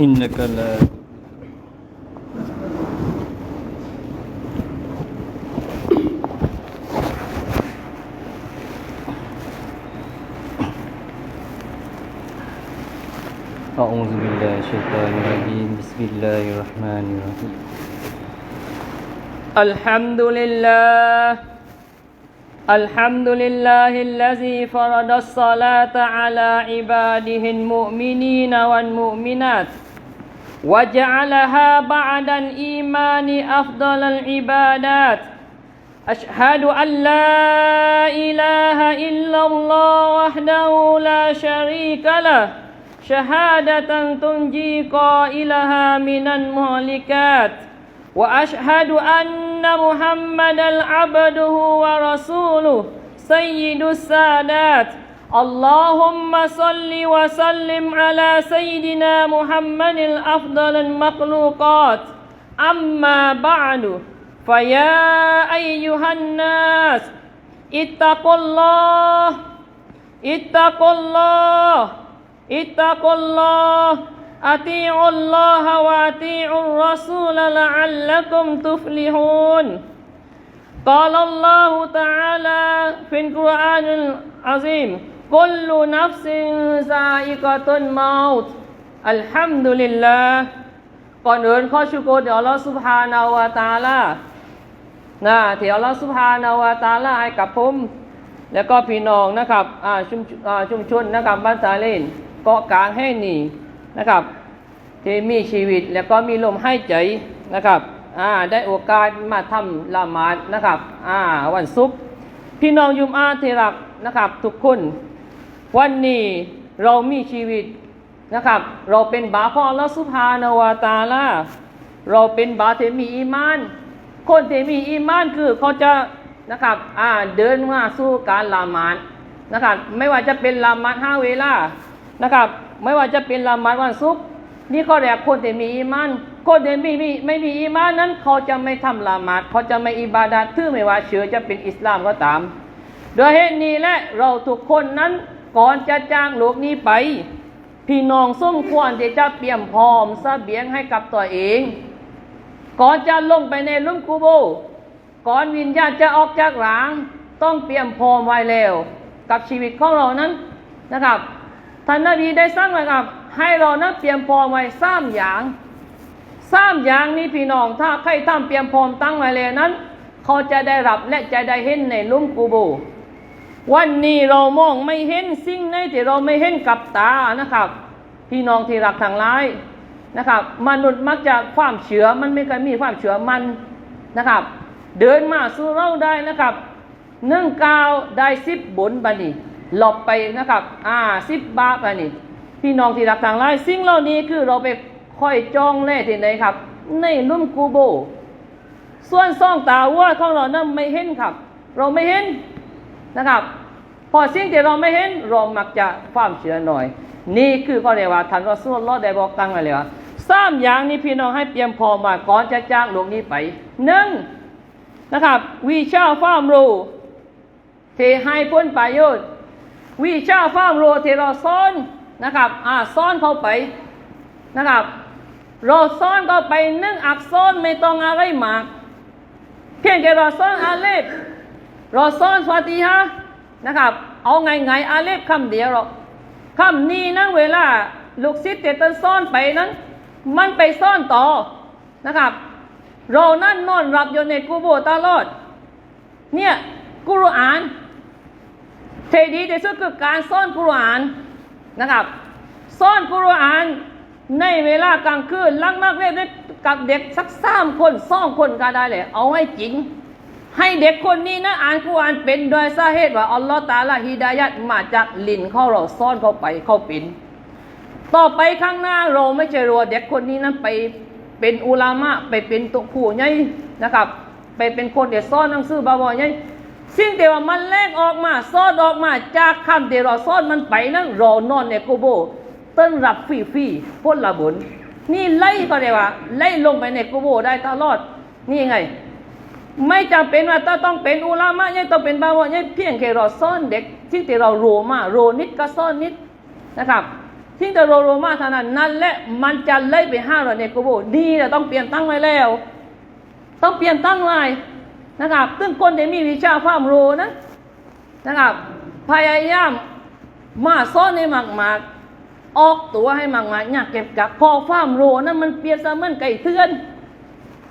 إنك لا. أعوذ بالله الشيطان الرجيم. بسم الله الرحمن الرحيم. الحمد لله. الحمد لله الذي فرض الصلاة على عباده المؤمنين والمؤمنات. وجعلها بعد الإيمان أفضل العبادات. أشهد أن لا إله إلا الله وحده لا شريك له. شهادة تنجي قائلها من المهلكات. وأشهد أن محمدا عبده ورسوله سيد السادات. اللهم صل وسلم على سيدنا محمد الأفضل المخلوقات. أما بعد فيا أيها الناس اتقوا الله اتقوا الله اتقوا الله أطيعوا الله وأطيعوا الرسول لعلكم تفلحون. قال الله تعالى في القرآن العظيم กุลูนัฟซินซาอิกอตุนมาตอัลฮัมดุลิลลาก่อนอื่นขอชุกรเดลัลลอฮฺสุบฮานาวาตาลานะเดี๋อัลลอฮฺสุบฮานาวาตาลาให้กับผม แล้วก็พี่น้องนะครับอ่าชุมอ่าชุมชนนะครับบ้านซาเลนเกาะกลางให้นี่นะครับที่มีชีวิตแล้วก็มีลมหายใจนะครับอ่าได้โอกาสมาทำละหมาดนะครับอ่าวันซุปพี่น้องยุมอาที่รักนะครับ ทุกคน วันนี้เรามีชีวิตนะครับ เราเป็นบาของอัลลอฮฺสุบฮานาวะตาลาเราเป็นบาเทมีอีมาน คนเทมีอีมานคือเขาจะนะครับอ่าเดินมาสู่การละหมาดนะครับ ไม่ว่าจะเป็นละหมาดห้าเวลานะครับ ไม่ว่าจะเป็นละหมาดวันศุกร์นี่ข้อแรกคนที่มีอีมานคนที่ไม่มีไม่มีอีมานนั้น เขาจะไม่ทำละหมาดเขาจะไม่อิบาดาถือไม่ว่าเชื้อจะเป็นอิสลามก็ตามโดยเหตุนี้และเราทุกคนนั้น ก่อนจะจ้างโลกนี้ไป พี่น้องสมควรที่จะเตรียมพร้อมเสบียงให้กับตัวเอง ก่อนจะลงไปในลุมกูโบ ก่อนวิญญาณจะออกจากหลาง ต้องเตรียมพร้อมไว้แล้วกับชีวิตของเรานั้นนะครับท่านนบีได้สร้างไว้ครับ ให้เรานั้นเตรียมพร้อมไว้สามอย่างสามอย่างนี้พี่น้องถ้าใครทำเตรียมพร้อมตั้งไว้แล้วนั้น เขาจะได้รับและจะได้เห็นในลุมกูโบ วันนี้เรามองไม่เห็นสิ่งในที่เราไม่เห็นกับตานะครับ พี่น้องที่รักทางร้ายนะครับมนุษย์มักจะความเฉื่อมันไม่เคยมีความเฉื่อมันนะครับ เดินมาสู่เราได้นะครับหนึ่งกาวได้สิบบนบันนี้หลบไปนะครับอ่าสิบบาทบันนี้พี่น้องที่รักทางร้ายสิ่งเหล่านี้คือเราไปค่อยจ้องแน่ที่ไหนครับ ในลุ่มกูโบ ส่วนซ่องตาวัวของเรานั้นไม่เห็นครับ เราไม่เห็น นะครับ พอสิ่งที่เราไม่เห็นเรามักจะความเชื่อหน่อย นี่คือเขาเรียกว่าท่านรอสูลลอฮ์ได้บอกตั้งไว้เลยว่าสามอย่างนี้พี่น้องให้เตรียมพร้อมมาก่อนจะจากโลกนี้ไปหนึ่งนะครับวิชาความรู้ที่ให้ผลประโยชน์วิชาความรู้ที่เราสอนนะครับอ่าสอนเขาไปนะครับเราสอนเขาไปนึ่งอักษรไม่ต้องอะไรมาก เพียงแต่เราสอนอาเลฟ ราซ่อนฟาติฮะนะครับ เอาไงไงอาเลฟคำเดียวหรอกคำนี้นั้นเวลาลูกศิษย์เตตันซ่อนไปนั้น มันไปซ่อนต่อนะครับ เรานั่นนอนรับอยู่ในกูโบตลอด เนี่ยกุรอานเทดีที่สุดคือการซ่อนกุรอานนะครับ ซ่อนกุรอานในเวลากลางคืนลักมากเล่นกับเด็กสักสามคนสองคนก็ได้เลย เอาให้จริง ให้เด็กคนนี้นะอ่านกุรอานเป็นโดยสาเหตุว่าอัลลอฮฺตาลาฮิดายัดมาจากลิ้นเขาเราซ่อนเข้าไปเขาเป็นต่อไปข้างหน้าเราไม่ใช่รัวเด็กคนนี้นั้นไปเป็นอุลามะไปเป็นตัวผู้ใหญ่นะครับ ไปเป็นคนเดี๋ยวซ่อนหนังสือบาบอใหญ่สิ่งที่ว่ามันแลกออกมาซ่อนออกมาจากคำที่เราซ่อนมันไปนั้นรอนอนในโกโบต้นรับฟรีฟรีๆพ้นละบุญนี่ไล่ก็ได้ว่าไล่ลงไปในโกโบได้ตลอดนี่ไง ไม่จำเป็นว่าต้องต้องเป็นอุลามะยังต้องเป็นบาวะยังเพียงแค่เราซ่อนเด็กที่ที่เรารู้มาโรนิดก็ซ่อนนิดนะครับทิ้งแต่โรโรมาเท่านั้นนั่นแหละมันจะไล่ไปห้าเราในกูโบนี่แหละต้องเปลี่ยนตั้งไว้แล้ว ต้องเปลี่ยนตั้งไว้นะครับซึ่งคนที่มีวิชาความรู้นะนะครับพยายามมาซ่อนในหมากหมากออกตัวให้หมากหมากๆอยากเก็บกักพอความรู้นั้นมันเปรียบเสมือนไก่เทือน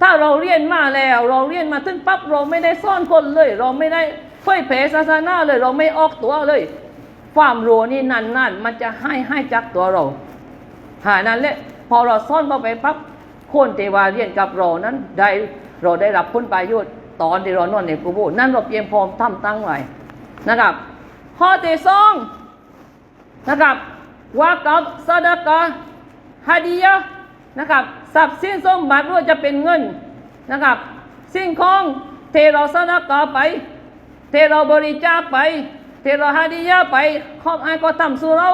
ถ้าเราเรียนมาแล้ว เราเรียนมาถึงปั๊บเราไม่ได้ซ่อนคนเลย เราไม่ได้เผยแผ่ศาสนาเลย เราไม่ออกตัวเลย ความรู้นี่นั่นนั่นมันจะให้ให้จากตัวเราหานั้นแหละพอเราซ่อนเข้าไปปั๊บคนเทวาเรียนกับเรานั้นได้เราได้รับผลประโยชน์ตอนที่เรานอนในกูโบนั่นเราเตรียมพร้อมทำตั้งไว้นะครับ ข้อที่สองนะครับว่ากับซาดกะฮาดียะ นะครับทรัพย์สินสมบัติว่าจะเป็นเงินนะครับ สิ่งของเทเราซาดากะไป เทเราบริจาคไป เทเราฮาดียะห์ไปครอบให้ก็ทำสู่เรา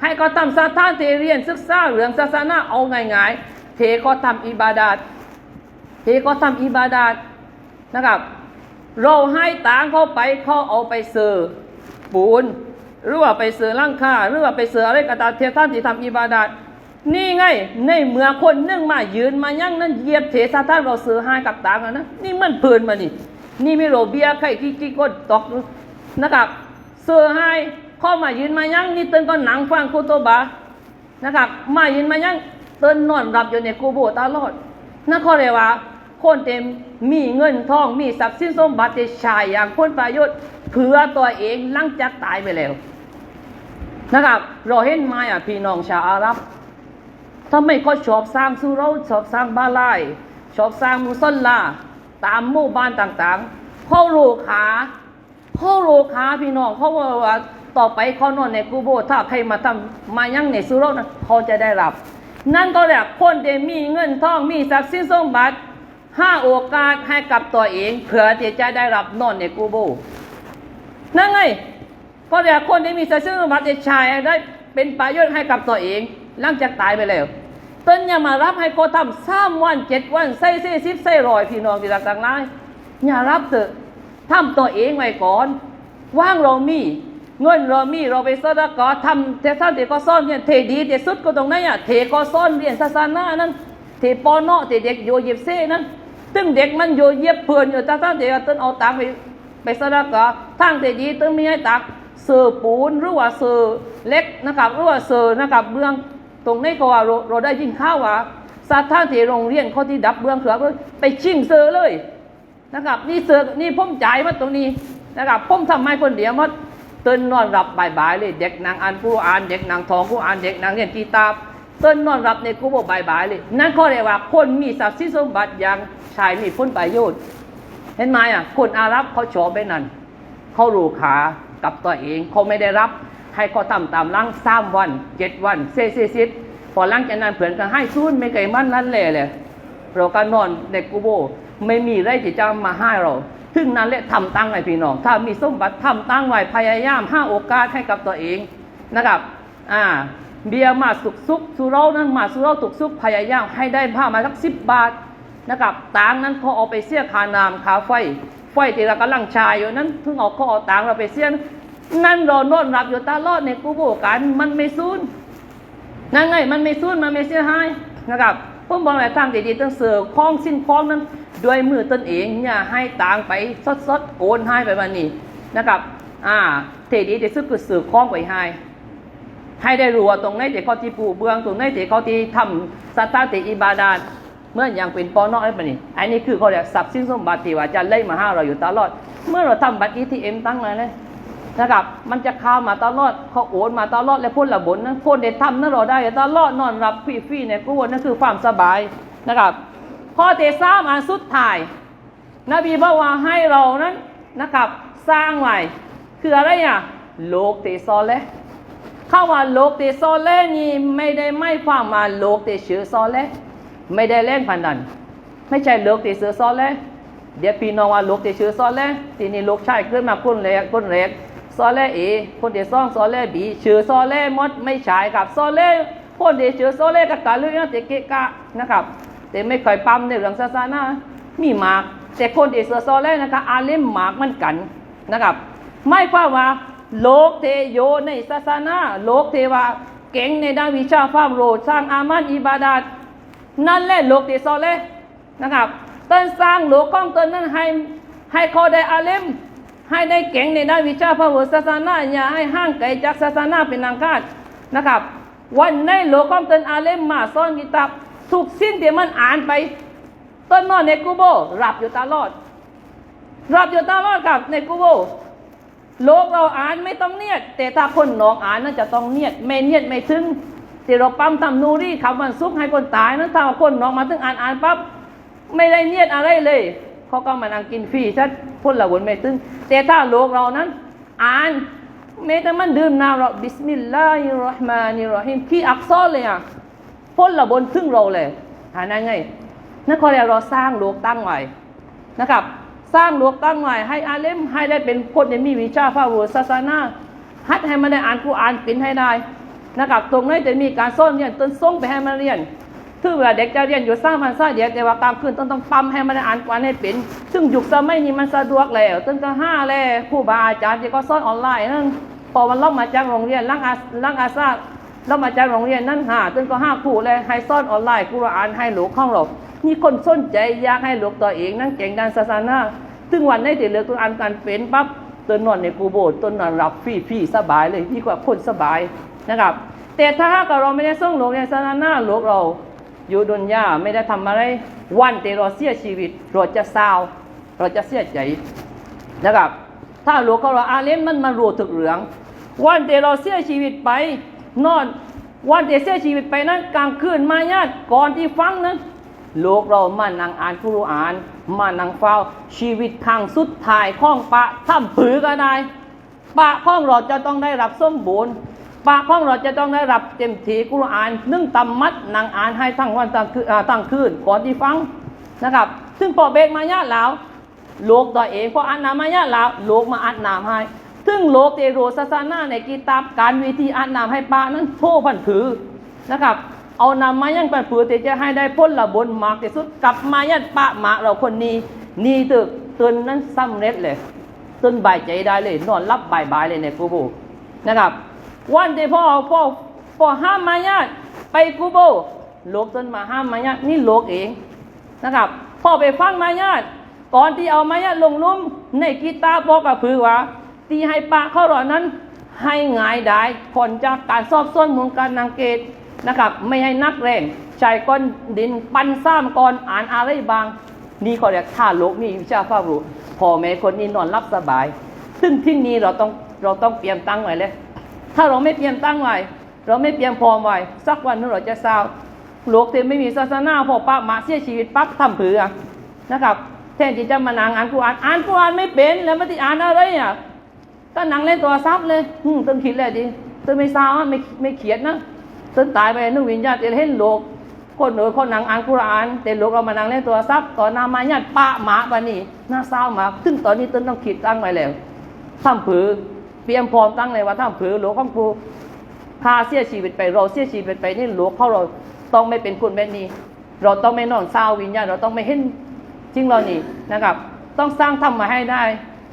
ให้เขาทำสถานเทเรียนศึกษาเรื่องศาสนาเอาง่ายๆเทเขาทำอิบาดาตเทเขาทำอิบาดาตนะครับ เราให้ต่างเข้าไปเขาเอาไปเสือปูนหรือว่าไปเสือร่างคาหรือว่าไปเสืออะไรก็ตามเทท่านที่ทำอิบาดาต นี่ไง ในเมื่อคนนึ่งมายืนมายั่งนั้นเยียบเทสถานเราเสือให้กับต่างอะนะนี่มันเพลินมานี่นี่ไม่โรเบียใครที่ที่ก็ตกนะครับเสือให้เข้ามายืนมายั่งนี่เตือนก็หนังฟังคุโตบานะครับ มายืนมายั่งเตือนนอนรับอยู่ในกูโบตลอดนั่นเขาเรียว่า คนเต็มมีเงินทองมีทรัพย์สินสมบัติจะใช้อย่างพ้นประโยชน์เพื่อตัวเองหลังจากตายไปแล้วนะครับ เราเห็นมาอะพี่น้องชาวอาหรับ ทำไมเขาชอบสร้างสุเราชอบสร้างบ้าลายชอบสร้างมุสลาตามหมู่บ้านต่างๆเขาโลขาเขาโลขาพี่น้องเขาว่าว่าต่อไปเขานอนในกูโบถ้าใครมาทำมายังในสุเรานะเขาจะได้รับ นั่นก็แหละคนที่มีเงินทองมีทรัพย์สินสมบัติห้าโอกาสให้กับตัวเองเพื่อที่จะได้รับนอนในกูโบนั่นไงก็เดี๋ยวคนที่มีทรัพย์สินสมบัติจะใช้ได้เป็นประโยชน์ให้กับตัวเองหลังจากตายไปแล้ว ต้นอย่ามารับให้เขาทำสามวันเจ็ดวันใส่เส้สิบใส่รอยพี่น้องที่รักต่างหลายอย่ารับเถอะทำตัวเองไว้ก่อน ว่างเรามีเงินเรามีเราไปสดกอทำเทท่านเทก็ซ่อนเนี่ยเทดีเทสุดก็ตรงนั้นอะเทก็ซ่อนเรียนศาสนานั้นเทปอนอเทเด็กโยเย็บเซ่นั้นตึ้งเด็กมันโยเย็บเพื่อนอยู่ท่านท่านเทต้นเอาตังไปไปสดกอทางเตดีตึงมีให้ตักเสือปูนหรือว่าเสือเล็กนะครับหรือว่าเสือนะครับเบื้อง ตรงนี้ก็ว่าเราได้ยินข่าวว่าสถานที่โรงเรียนเขาที่ดับเบื้องเขือไปชิงเสือเลยนะครับ นี่เสือนี่ผมจ่ายมาตรงนี้นะครับผมทำให้คนเดียวมาเต้นนอนรับบ่ายๆเลยเด็กนางอ่านผู้อ่านเด็กนางทองผู้อ่านเด็กนางเรียนกีตาร์เต้นนอนรับในกูบอกบ่ายๆเลย นั่นเขาเรียกว่าคนมีทรัพย์สินสมบัติอย่างชายมีผลประโยชน์ เห็นไหมอะคนอาหรับเขาชอบไปนั่นเขารูขากับตัวเองเขาไม่ได้รับ ให้เขาทำตามร่างสามวันเจ็ดวันเซซซิดพอหลังจากนั้นเผื่อนก็ให้ซุนไม่ไกลมันนั่นเลยเลยเราก็นอนในกูโบไม่มีไรที่จะมาให้เราถึงนั้นแหละทำตั้งไว้พี่น้อง ถ้ามีสมบัติทำตั้งไว้พยายามห้าโอกาสให้กับตัวเองนะครับ อ่า เบียร์มาสุกซุกสุเรานั้นมาสุเราตุกซุกพยายามให้ได้ผ้ามาสักสิบบาทนะครับตังนั้นเขาเอาไปเสียคาน้ำค่าไฟ ไฟที่เรากำลังใช้อยู่นั้นถึงเอาเขาเอาตังเราไปเสีย นั่นรานอนรับอยู่ตลอดในกูโบกัน มันไม่ซูนนั่นไงมันไม่ซูนมันไม่เสียหายนะครับผมบอกหลายทางดีๆต้องเสือคล้องสิ้นคล้องนั้นด้วยมือตนเองอย่าให้ตังไปสดๆโอนให้ไปวันนี้นะครับ อ่าเทดีที่สุดคือเสือคล้องไปให้ให้ได้รู้ว่าตรงไหนที่เขาที่ปูเบืองตรงไหนที่เขาที่ทำสถานที่อิบาดาเมื่ออย่างเป็นปอนอกอะไรแบบนี้อันนี้คือเขาเรียกทรัพย์สินสมบัติที่ว่าจะไล่มาห้าเราอยู่ตลอด เมื่อเราทำบัตร ATM ตั้งมาเลย นะครับ มันจะข้ามาตลอดเขาโอนมาตลอดและพ้นระบนนั้นพ้นเด็ดทำนั้นเราได้ตลอดนอนรับฟรีๆเนี่ยกูว่านั่นคือความสบายนะครับข้อเทสามอันสุดท้าย นบีบอกว่าให้เรานั้นนะครับ สร้างไว้คืออะไรอะโลกเตซอเลยเข้าว่าโลกเตโซเล่นี่ไม่ได้ไม่ฟังมาโลกเตชื่อโซเล่ไม่ได้เล่นพนันไม่ใช่โลกเตชื่อโซเล่เดี๋ยวพี่น้องว่าโลกเตชื่อโซเล่ทีนี้ลูกชายขึ้นมาคนแรกคนแรก โซเล่เอคนเดียวสองโซเล่บีชื่อโซเล่มดไม่ใช่ครับโซเล่คนเดชื่อโซเล่กับตาลุยนะเตเกะกะนะครับแต่ไม่เคยปั๊มในเรื่องศาสนามีหมากแต่คนเดียวชื่อโซเล่นะครับอาเลมหมากมันกันนะครับ ไม่ความว่าโลกเทโยในศาสนาโลกเทวาเก่งในด้านวิชาความรู้สร้างอามันอิบาดาตนั่นแหละโลกที่ซอเลยนะครับเต้นสร้างโลกของตนนั้นให้ให้เขาได้อาเลม ให้ได้เก่งในด้านวิชาพระพุทธศาสนาอย่าให้ห่างไกลจากศาสนาเป็นอันขาดนะครับ วันในโลกของตนอาเลมมาซ่อนกิตับทุกสิ้นที่มันอ่านไป ต้นนอนในกูโบรับอยู่ตลอด รับอยู่ตลอดกับในกูโบโลกเราอ่านไม่ต้องเนียด แต่ถ้าคนหนองอ่านนั่นจะต้องเนียดไม่เนียดไม่ถึงที่เราปั๊มทำนูรี่คำวันซุกให้คนตายนั้นถ้าคนหนองมาถึงอ่านอ่านปั๊บไม่ได้เนียดอะไรเลย เขาก็มานั่งกินฟรีชัดพ้นละวนไม่ถึงแต่ถ้าโลกเรานั้น อ่านแม้แต่มันดื่มน้ำเราบิสมิลลาฮิรราะห์มานิรราะฮีมที่อักษรเลยอะพ้นละบนถึงเราเลยหานั่นไงนั่นเขาเรียกเราสร้างโลกตั้งไว้นะครับ สร้างโลกตั้งไว้ให้อาเลมให้ได้เป็นคนที่มีวิชาพระพุทธศาสนาฮัดให้มันได้อ่านกุรอานเป็นให้ได้นะครับตรงนี้จะมีการสอนเรียนต้นส่งไปให้มันเรียน ถึงเวลาเด็กจะเรียนอยู่สร้างมันซะเดียวแต่ว่ากลางคืนต้องต้องปั๊มให้มันอ่านกุรอานให้เป็น ซึ่งยุคสมัยนี้มันสะดวกแล้วต้นก็ห้าแล้วครูบาอาจารย์ที่ก็สอนออนไลน์นั่นพอมันล่อมาจากโรงเรียนล่างอาล่างอาซาล่อมาจากโรงเรียนนั่นหาต้นก็ห้าครูเลยให้สอนออนไลน์กุรอานให้หลูกข้องหลบมีคนสนใจอยากให้หลูกตัวเองนั่งเก่งด้านศาสนาถึงวันในที่เหลือกุรอานการเป็นปั๊บตัวนอนในกูโบตัวนอนรับฟรีฟรีสบายเลยดีกว่าคนสบายนะครับ แต่ถ้าหากเราไม่ได้ส่งหลวงในศาสนาหลวงเรา อยู่ดุนยาไม่ได้ทำอะไร วันที่เราเสียชีวิต เราจะเศร้าเราจะเสียใจนะครับ ถ้าหลวงเขาเราอาเลมมันมารู้ถึกเหลือง วันที่เราเสียชีวิตไป นอนวันที่เสียชีวิตไปนั้นกลางคืนมาญาติก่อนที่ฟังนั้นโลกเรามานั่งอ่านกุรอาน มานั่งเฝ้าชีวิตทางสุดท้ายข้องปะถ้ำผือก็ได้ปะข้องเราจะต้องได้รับสมบูรณ์ ปะของเราจะต้องได้รับเต็มทีกุรอานนึ่งตำมัดนั่งอ่านให้ทั้งวันทั้งคืนอ่าทั้งคืนก่อนที่ฟังนะครับ ซึ่งพอเบกมาญาติแล้วโลกตัวเองพออ่านนามายะแล้วโลกมาอ่านนามให้ ซึ่งโลกเตโรศาสนาในกีตาบการวิธีอ่านนามให้ปานั้นโทพันผือนะครับ เอานามมายังปันผือแต่จะให้ได้พ้นละบนมากที่สุดกลับมายัดปะหมาเราคนนี้นี่ตึกตนนั้นสำเร็จเลยตนบายใจได้เลย นอนรับบายบายเลยในกูโบนะครับ วันที่พ่อพ่อพ่อห้ามมายัดไปกูโบโลกตนมาห้ามมายัดนี่โลกเองนะครับพ่อไปฟังมาญาติก่อนที่เอามาญาลงลุ่มในกีตาร์บอกกับพือว่าที่ให้ปะเข้าหล่อนั้นให้งายได้ผลจากการสอบสวนมูลการนังเกตนะครับ ไม่ให้นักแรงใช้ก้อนดินปันซ้ำก่อนอ่านอะไรบาง นี่เขาเรียกท่าโลกนี่วิชาฟ้ารู้พ่อแม่คนนี้นอนรับสบาย ซึ่งที่นี้เราต้องเราต้องเตรียมตั้งไว้เลย ถ้าเราไม่เตรียมตั้งไว้เราไม่เตรียมพร้อมไว้สักวันนึงเราจะเศร้าโลวกเต็มไม่มีศาสนาพอปะมาเสียชีวิตปั๊บทำผืออนะครับแทนที่จะมานั่งอ่านกุรอานอ่านกุรอานไม่เป็นแล้วมาที่อ่านอะไรอะก็นั่งเล่นตัวซับเลยหึ่มต้นคิดเลยดิต้นไม่เศร้าไม่ไม่เขียนนะต้นตายไปนึกวิญญาณจะเห็นโลกคนเออคนนั่งอ่านกุรอานแต่โลกเรามานั่งเล่นตัวซับตอนนามาญาติปะหมาปะนี่น่าเศร้ามากซึ่งตอนนี้ต้นต้องคิดตั้งไว้แล้วทำผือ เตรียมพร้อมตั้งเลยว่าทำผือโลกของกูพาเสียชีวิตไปเราเสียชีวิตไปนี่หลวงเขาเราต้องไม่เป็นคนแบบนี้ เราต้องไม่นอนเศร้าวิญญาณเราต้องไม่เห็นจริงเรานี่นะครับ ต้องสร้างธรรมมาให้ได้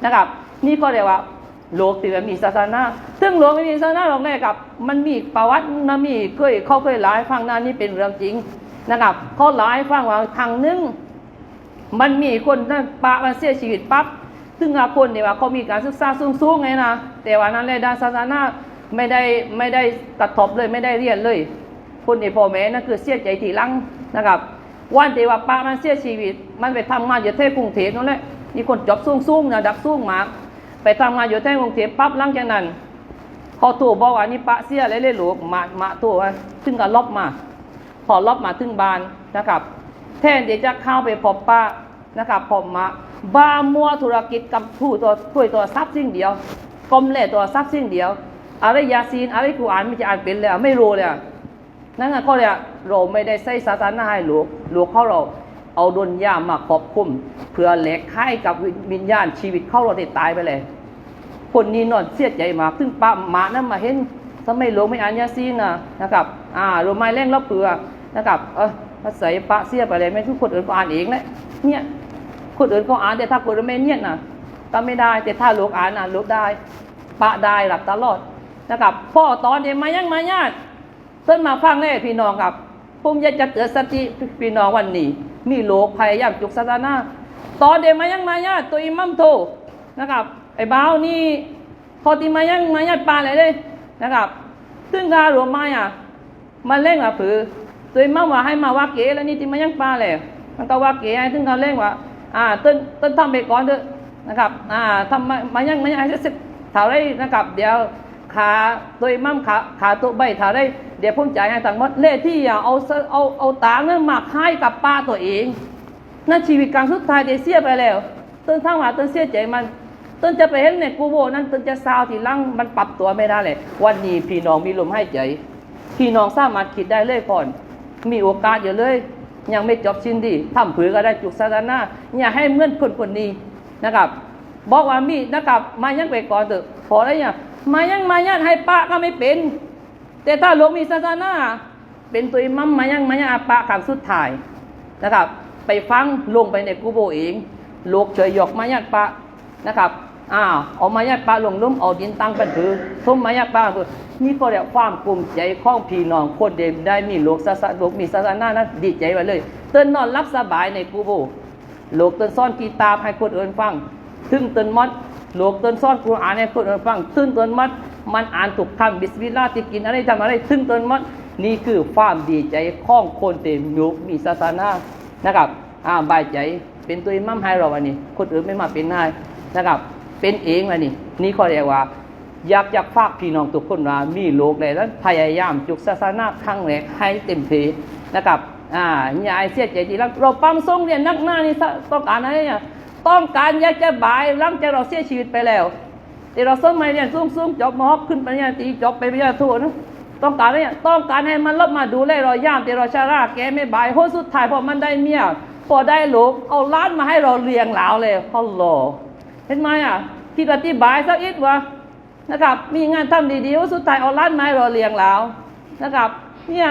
นะครับ นี่ก็เรียกว่าโลกที่มีศาสนา ซึ่งโลกไม่มีศาสนาหรอกแน่ครับ มันมีประวัตินะมีเคยเขาเคยหลายฟังนะนี่เป็นเรื่องจริงนะครับเขาหลายฟังว่าทางหนึง มันมีคนนั่นปะมันเสียชีวิตปั๊บ ซึ่งอาคนเนี่ยว่าเขามีการศึกษาสูงๆไงนะแต่ว่านั้นเลยด้านศาสนาไม่ได้ไม่ได้กระทบเลยไม่ได้เรียนเลย คนในพ่อแม่นั่นคือเสียใจทีลังนะครับวันที่ว่าปะมันเสียชีวิต มันไปทำงานอยู่ที่กรุงเทพนั่นแหละมีคนจบสูงๆนะดับสูงมากไปทำงานอยู่ที่กรุงเทพปั๊บหลังจากนั้นเขาโทรบอกว่านี่ปะเสียอะไรเลยหลูกมามาโทรว่าซึ่งก็ลบมา พอลบมาถึงบ้านนะครับ แทนที่จะเข้าไปพบป้า นะครับผมมาบามัวธุรกิจกับผู้ตัวผู้ตัวทรัพย์สิ่งเดียวกลมเล่ตัวทรัพย์สิ่งเดียวอะไรยาซีนอะไรกูอ่านไม่จะอ่านเป็นเลยอะไม่รู้เลยอะนั่นไงเขาเลยเราไม่ได้ใส่ศาสนาให้ลูกลูกเขาเราเอาดนยามาครอบคุมเพื่อแหลกไข่กับวิญญาณชีวิตเขาเราได้ตายไปเลย คนนี้นอนเสียใจมากซึ่งป้ามานั้นมาเห็นทำไมหลวงไม่อ่านยาซีนนะนะครับ อ่าหลวงไม่แรงรับเปลือนะครับเออ มาใส่ปะเสียไปเลยไม่ทุกคนอื่นก็อ่านเองแหละเนี่ยคนอื่นก็อ่านแต่ถ้าคนอื่นไม่เนี่ยนะก็ไม่ได้ แต่ถ้าลูกอ่านอ่านลูกได้ปะได้หลับตลอดนะครับพ่อตอนเดียวมายังมาญาติเส้นมาฟังเลยพี่น้องครับผมอยากจะเตือนสติพี่น้องวันนี้ มีโลกพยายามจุกศาสนาตอนเดมายังมาญาติตัวอิมัมโทนะครับ ไอ้บ้าวนี่พอตีมายังมาญาติปลาเลยเลยนะครับ ซึ่งการรวมมาอะ มันเล่งว่าผือ ตัวอิมัมว่าให้มาว่าเก๋แล้วนี่ตีมายังปลาเลยมันก็ว่าเก๋ให้ซึ่งเขาเล่งว่าอ่าต้นต้นทำไปก่อนเถอะนะครับอ่าทำมามายังมายังให้เสร็จเท่าไรนะครับ เดี๋ยวขาตัวอิมัมขาขาตัวใบถาได้เดี๋ยวผมจ่ายให้ทั้งหมดเลขที่อย่าเอาเสเอาเอาตาเงค์นั้นมาให้กับป้าตัวเองนั่นชีวิตกลางสุดท้ายเดเสียไปแล้วต้นทั้งว่าต้นเสียใจมันต้นจะไปเห็นในกูโบนั่นต้นจะซาวทีหลังมันปรับตัวไม่ได้เลยวันนี้พี่น้องมีลมให้ใจพี่น้องสามารถคิดได้เลยก่อน มีโอกาสอยู่เลย ยังไม่จบชิ้นดีทำผือก็ได้จุกสาธารณะอย่าให้เมื่อนคนคนนี้นะครับ บอกว่ามีนะครับมายังไปก่อนเถอะพอแล้วเนี่ยมายังมายันให้ปะก็ไม่เป็น แต่ถ้าลกมีศาสนาเป็นตัวอิมัมมายังมายังอาปะครั้งสุดท้ายนะครับ ไปฟังลงไปในกูโบเองโลกเฉยหยอกมายันปะนะครับ อ้าวเอามายันปะลงลุ่มเอาดินตั้งเป็นถือทุ่มมายันปะคือนี่ก็เรียกความภูมิใจของพี่น้องคนเดมได้มีโลกศาสนาโลกมีศาสนานะดีใจไปเลยเตือนนอนรับสบายในกูโบโลกเตือนซ่อนกีตาร์ให้คนอื่นฟังถึงเตือนมัดโลกเตือนซ่อนกุรอานให้คนอื่นฟังถึงเตือนมัดมันอ่านถูกคำบิสมิลลาห์ที่กินอะไรทำอะไรถึงเตือนมัดนี่คือความดีใจของคนเต็มยุคมีศาสนานะครับอ่าบายใจเป็นตัวมั่มให้เราวันนี้ คนอื่นไม่มาเป็นนายนะครับ เป็นเองวันนี้นี่เขาเรียกว่า อยากอยากฝากพี่น้องทุกคนว่ามีโลกเลยแล้วพยายามจุกศาสนาครั้งแรกให้เต็มที่นะครับอ่าย่าให้เสียใจทีหลังเราปั๊มส่งเรียนนักหน้านี่ต้องการอะไรเนี่ยต้องการอยากจะบายหลังจากเราเสียชีวิตไปแล้วแต่เราส่งมเรียนสูงสูงๆจบมหกขึ้นไปริญญาตรีจบไปปริญญาโทนะต้องการอะไรเนี่ยต้องการให้มันลบมาดูแลเราย่ามแต่เราชาราแกไม่บายโหสุดท้ายพอมันได้เมียพอได้ลูกเอาล้านมาให้เราเลี้ยงหลาวเลยเขาหล เห็นไหมอะที่ปฏิบายสักอีกวะนะครับ มีงานทำดีๆว่าสุดท้ายเอาล้านไม้รอเลี้ยงแล้วนะครับ เนี่ย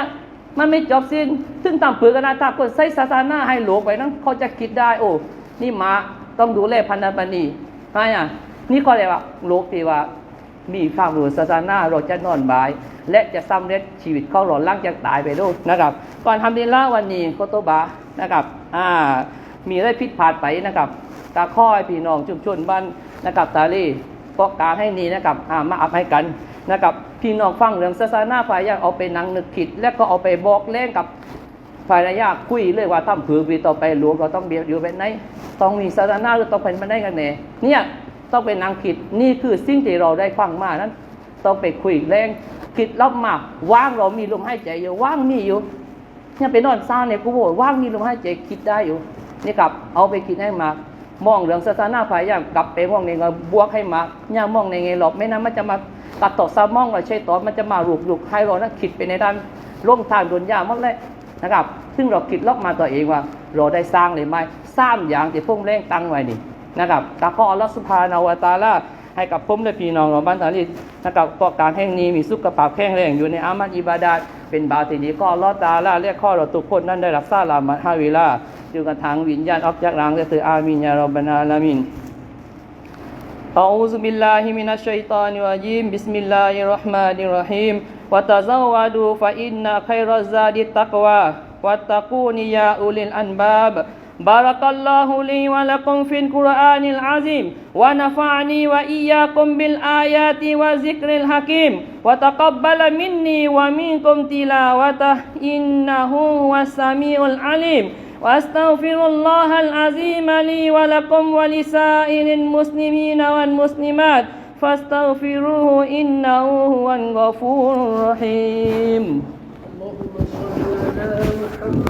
มันไม่จบสิ้นซึ่งตามเปลือกนะถ้าคนใส่ศาสนาให้หลวงไปนั้นเขาจะคิดได้โอ้นี่มาต้องดูแลพันธบันีใช่อะนี่เขาเรียกว่าโลกที่ว่ามีความรู้ศาสนาเราจะนอนบาย และจะสำเร็จชีวิตของเราล่างจากตายไปด้วยนะครับ ก่อนทำดีละวันนี้โคโตบะนะครับอ่ามีอะไรผิดพลาดไปนะครับ ตาข้อยพี่น้องชุมชนบ้านนะครับตาลีก็การให้นีนะครับอ่ามาอัพให้กันนะครับพี่น้องฟังเรื่องศาสนาพายากเอาไปนังนึกผิด และก็เอาไปบอกเล่งกับภรรยาคุยเลยว่าถ้าผือปีต่อไปหลวงเราต้องเบียดอยู่แบบไหนต้องมีศาสนาหรือต้องเป็นมาได้กันแน่เนี่ยต้องเป็นนางคิดนี่คือสิ่งที่เราได้ฟังมานั้น ต้องไปคุยแรงคิดรอบมากว่างเรามีลมหายใจอยู่ว่างมีอยู่เนี่ยไปนอนซ่าเนี่ยกูบอกว่างมีลมหายใจคิดได้อยู่นี่กลับเอาไปคิดให้มา มองเรื่องศาสนาพยายามกลับไปมองในเงาบวกให้มากย่ามองในไงหรอกไม่นั้นมันจะมาตัดต่อซามองเราใช่ต่อมันจะมาหลุกหลุกให้เรานะคิดไปในด้านร่วมทางโดนยาหมดเลยนะครับ ซึ่งเราคิดลอกมาตัวเองว่า เราได้สร้างหรือไม่สร้างอย่างที่พุ่มเร่งตั้งไว้นี่นะครับตาข้ออัลลอฮฺสุภาณาวตาลาให้กับพุ่มและพี่น้องเราบ้านทาลีนะครับก็การแห่งนี้มีสุขภาพแข็งแรงอยู่ในอามัดอิบาดาเป็นบาติดีก็อัลลอฮฺตาลาเรียกข้อเราทุกคนนั้นได้รับทราลามัดฮาวิลา อยู่กันทางวิญญาณออกจากร่างและเตืออามินยารบบานาลามิน أعوذ بالله من الشيطان الرجيم بسم الله الرحمن الرحيم وتزودوا فإن خير الزاد التقوى واتقون يا أولي الألباب بارك الله لي ولكم في القرآن العظيم ونفعني وإياكم بالآيات والذكر الحكيم وتقبل مني ومنكم تلاوته إنه هو السميع العليم وأستغفر الله العظيم لي ولكم ولسائر المسلمين والمسلمات فاستغفروه إنه هو الغفور الرحيم. اللهم صل على محمد